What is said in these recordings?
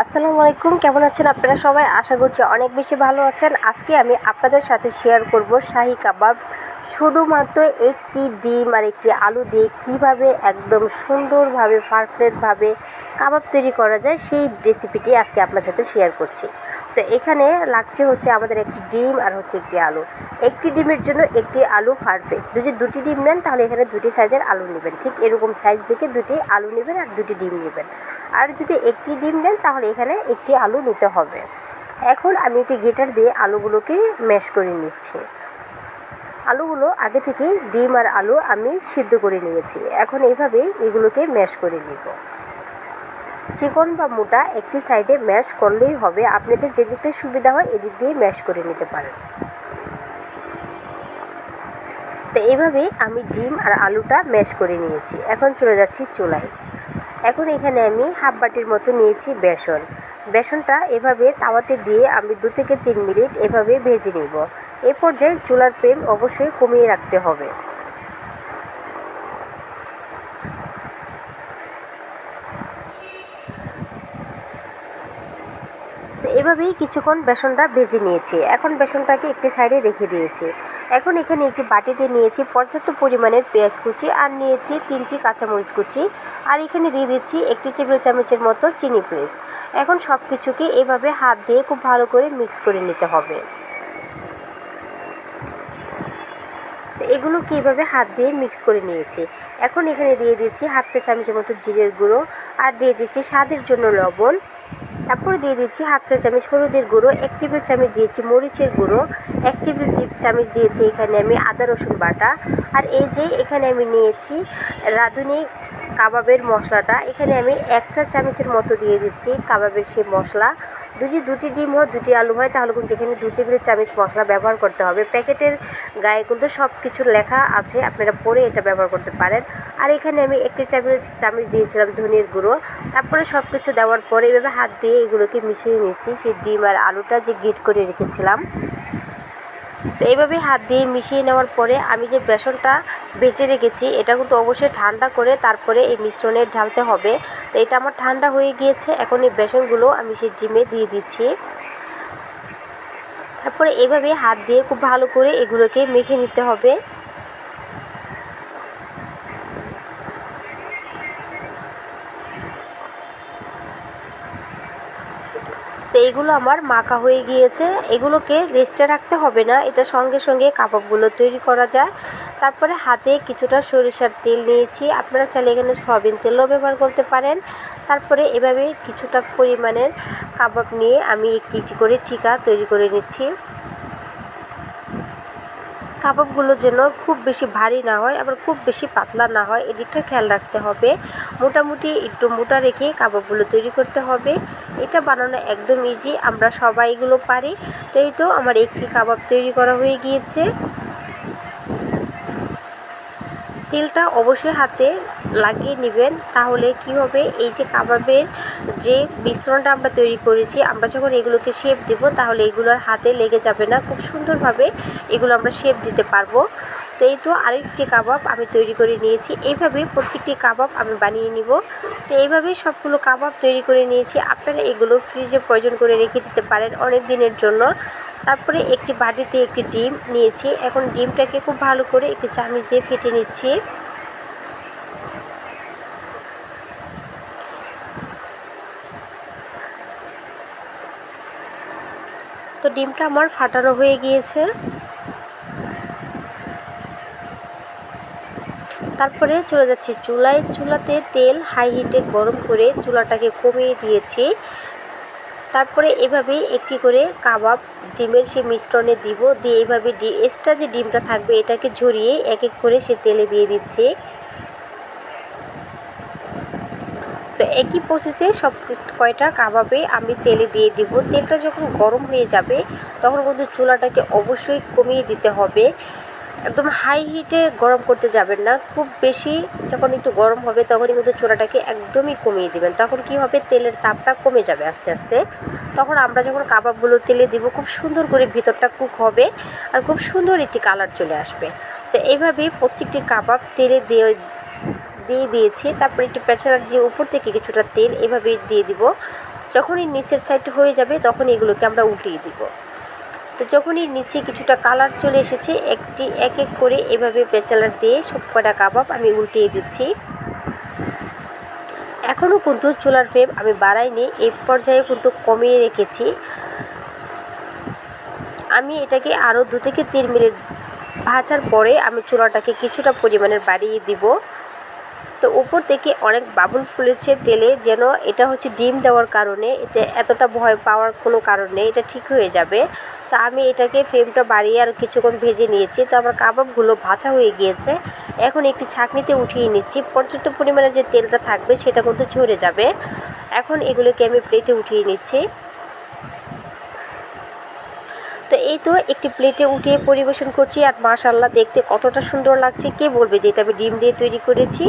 আসসালামু আলাইকুম, কেমন আছেন আপনারা সবাই? আশা করছি অনেক বেশি ভালো আছেন। আজকে আমি আপনাদের সাথে শেয়ার করব শাহি কাবাব। শুধুমাত্র একটি ডিম আর একটি আলু দিয়ে কীভাবে একদম সুন্দরভাবে পারফেক্টভাবে কাবাব তৈরি করা যায়, সেই রেসিপিটি আজকে আপনার সাথে শেয়ার করছি। তো এখানে লাগছে হচ্ছে আমাদের একটি ডিম আর হচ্ছে একটি আলু। একটি ডিমের জন্য একটি আলু পারফেক্ট যদি দুটি ডিম নেন, তাহলে এখানে দুটি সাইজের আলু নেবেন। ঠিক এরকম সাইজ থেকে দুটি আলু নেবেন আর দুটি ডিম নেবেন। আর যদি একটি ডিম নেন, তাহলে এখানে একটি আলু নিতে হবে। এখন আমি একটি গেটার দিয়ে আলুগুলোকে ম্যাশ করে নিচ্ছি। আলুগুলো আগে থেকেই ডিম আর আলু আমি সিদ্ধ করে নিয়েছি। এখন এইভাবেই এগুলোকে ম্যাশ করে নিব। চিকন বা মোটা একটি সাইডে ম্যাশ করলেই হবে। আপনাদের যে দিকটা সুবিধা হয় এদিক দিয়ে ম্যাশ করে নিতে পারেন। তো এইভাবেই আমি ডিম আর আলুটা ম্যাশ করে নিয়েছি। এখন চলে যাচ্ছি চুলায়। এখন এখানে আমি হাফ বাটির মতো নিয়েছি বেসন। বেসনটা এভাবে তাওয়াতে দিয়ে আমি দু থেকে তিন মিনিট এভাবে ভেজে নিব। এ পর্যায়ে চুলার ফ্লেম অবশ্যই কমিয়ে রাখতে হবে। এভাবেই কিছুক্ষণ বেসনটা ভেজে নিয়েছি। এখন বেসনটাকে একটি সাইডে রেখে দিয়েছি। এখন এখানে একটি বাটিতে নিয়েছি পর্যাপ্ত পরিমাণের পেঁয়াজ কুচি আর নিয়েছি তিনটি কাঁচামরিচ কুচি। আর এখানে দিয়ে দিচ্ছি একটি টেবিল চামচের মতো চিনি প্লেস এখন সব কিছুকে এভাবে হাত দিয়ে খুব ভালো করে মিক্স করে নিতে হবে। তো এগুলোকে এইভাবে হাত দিয়ে মিক্স করে নিয়েছি। এখন এখানে দিয়ে দিচ্ছি হাফ চা চামচের মতো জিরের গুঁড়ো। আর দিয়ে দিচ্ছি স্বাদের জন্য লবণ। তারপরে দিয়ে দিচ্ছি হাফ চা চামচ হলুদের গুঁড়ো, এক টেবিল চামচ দিয়েছি মরিচের গুঁড়ো, এক টেবিল চামচ দিয়েছি এখানে আমি আদা রসুন বাটা। আর এই যে এখানে আমি নিয়েছি রাঁধুনি কাবাবের মশলাটা। এখানে আমি এক চা চামচের মতো দিয়ে দিচ্ছি কাবাবের সেই মশলা। যদি দুটি ডিম হয়, দুটি আলু হয়, তাহলে কিন্তু এখানে দু টেবিল চামচ মশলা ব্যবহার করতে হবে। প্যাকেটের গায়ে কিন্তু সব কিছু লেখা আছে, আপনারা পরে এটা ব্যবহার করতে পারেন। আর এখানে আমি একটি চামচ চামচ দিয়েছিলাম ধনিয়ার গুঁড়ো। তারপরে সব কিছু দেওয়ার পরে এভাবে হাত দিয়ে এগুলোকে মিশিয়ে নিচ্ছি। সেই ডিম আর আলুটা যে গিট করে রেখেছিলাম। তো এইভাবে হাত দিয়ে মিশিয়ে নেওয়ার পরে আমি যে বেসনটা বেঁচে রেখেছি, এটা কিন্তু অবশ্যই ঠান্ডা করে তারপরে এই মিশ্রণে ঢালতে হবে। তো এটা আমার ঠান্ডা হয়ে গিয়েছে, এখন এই বেসনগুলো আমি সেই ডিমে দিয়ে দিচ্ছি। তারপরে এভাবে হাত দিয়ে খুব ভালো করে এগুলোকে মেখে নিতে হবে। তো এইগুলো আমার মাখা হয়ে গিয়েছে। এগুলোকে রেস্টে রাখতে হবে না। এটা সঙ্গে সঙ্গে কাবাবগুলো তৈরি করা যায়। তারপরে হাতে কিছুটা সরিষার তেল নিয়েছি। আপনারা চাইলে এখানে সয়াবিন তেলও ব্যবহার করতে পারেন। তারপরে এভাবে কিছুটা পরিমাণের কাবাব নিয়ে আমি একটি একটি করে টিকা তৈরি করে নিচ্ছি। কাবাবগুলো যেন খুব বেশি ভারী না হয়, আবার খুব বেশি পাতলা না হয়, এদিকটা খেয়াল রাখতে হবে। মোটামুটি একটু মোটা রেখে কাবাবগুলো তৈরি করতে হবে। এটা বানানো একদম ইজি আমরা সবাই এগুলো পারি। তাই তো আমার একটি কাবাব তৈরি করা হয়ে গিয়েছে। তেলটা অবশ্যই হাতে লাগিয়ে নেবেন, তাহলে কি হবে? এই যে কাবাবের যে মিশ্রণটা আমরা তৈরি করেছি, আমরা যখন এগুলোকে শেপ দেব, তাহলে এগুলোর হাতে লেগে যাবে না। খুব সুন্দরভাবে এগুলো আমরা শেপ দিতে পারব। তো এই তো আরেকটি কাবাব আমি তৈরি করে নিয়েছি। এইভাবে প্রত্যেকটি কাবাব আমি বানিয়ে নিব। তো এইভাবেই সবগুলো কাবাব তৈরি করে নিয়েছি। আপনারা এগুলো ফ্রিজে প্রয়োজন করে রেখে দিতে পারেন অনেক দিনের জন্য। তারপরে একটি বাটিতে একটি ডিম নিয়েছি। এখন ডিমটাকে খুব ভালো করে একটি চামচ দিয়ে ফেটে নিচ্ছি। তো ডিমটা আমার ফাটানো হয়ে গিয়েছে। তারপরে চলে যাচ্ছি চুলায়। চুলাতে তেল হাই হিটে গরম করে চুলাটাকে কমিয়ে দিয়েছি। তারপরে এভাবে একটি করে কাবাব ডিমের সে মিশ্রণে দিব। দিয়ে এভাবে ডি এক্সট্রা যে ডিমটা থাকবে এটাকে ঝরিয়ে এক এক করে সে তেলে দিয়ে দিচ্ছি। তো একই প্রসেসে সব কয়টা কাবাবে আমি তেলে দিয়ে দিব। তেলটা যখন গরম হয়ে যাবে, তখন কিন্তু চুলাটাকে অবশ্যই কমিয়ে দিতে হবে। একদম হাই হিটে গরম করতে যাবেন না। খুব বেশি যখন একটু গরম হবে, তখনই কিন্তু চুলাটাকে একদমই কমিয়ে দিবেন। তখন কি হবে? তেলের তাপটা কমে যাবে আস্তে আস্তে। তখন আমরা যখন কাবাবগুলো তেলে দিব, খুব সুন্দর করে ভিতরটা কুক হবে আর খুব সুন্দর একটি কালার চলে আসবে। তো এইভাবে প্রত্যেকটি কাবাব তেলে দিয়ে দিয়ে দিয়েছি। তারপর একটু প্রেসার দিয়ে উপর থেকে কিছুটা তেল এভাবে দিয়ে দিব। যখনই নিচের সাইড হয়ে যাবে তখন এগুলোকে আমরা উল্টিয়ে দিব। তো যখনই নিচে কিছুটা কালার চলে এসেছে, একটি এক এক করে এভাবে পেঁচালার দিয়ে সব কটা কাবাব আমি উল্টিয়ে দিচ্ছি। এখনও কিন্তু চুলার ফ্লেম আমি বাড়াইনি এই পর্যায়ে কিন্তু কমিয়ে রেখেছি। আমি এটাকে আরও দু থেকে তিন মিনিট ভাজার পরে আমি চুলাটাকে কিছুটা পরিমাণের বাড়িয়ে দিব। তো উপর থেকে অনেক বাবুল ফুলেছে তেলে, যেন এটা হচ্ছে ডিম দেওয়ার কারণে, এতে এতটা ভয় পাওয়ার কোনো কারণ নেই, এটা ঠিক হয়ে যাবে। তো আমি এটাকে ফ্লেমটা বাড়িয়ে আর কিছুক্ষণ ভেজে নিয়েছি, তো আমার কাবাবগুলো ভাজা হয়ে গিয়েছে। এখন একটি ছাঁকনিতে উঠিয়ে নিচ্ছি, পর্যাপ্ত পরিমাণে যে তেলটা থাকবে সেটা কিন্তু ঝরে যাবে। এখন এগুলোকে আমি প্লেটে উঠিয়ে নিচ্ছি তো এই তো একটি প্লেটে উঠিয়ে পরিবেশন করছি আর মাশাল্লাহ দেখতে কতটা সুন্দর লাগছে। কে বলবে যে এটা আমি ডিম দিয়ে তৈরি করেছি?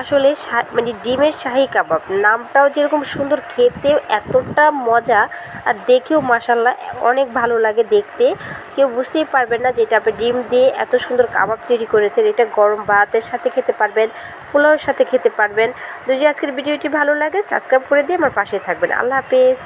আসলে মানে ডিমের শাহি কাবাব। নামটাও যেরকম সুন্দর, খেতেও এতটা মজা আর দেখেও মাশাল্লাহ অনেক ভালো লাগে দেখতে। কেউ বুঝতেই পারবেন না যে এটা আপনি ডিম দিয়ে এত সুন্দর কাবাব তৈরি করেছেন। এটা গরম ভাতের সাথে খেতে পারবেন পোলাওর সাথে খেতে পারবেন। যদি আজকের ভিডিওটি ভালো লাগে, সাবস্ক্রাইব করে দিয়ে আমার পাশে থাকবেন। আল্লাহ হাফেজ।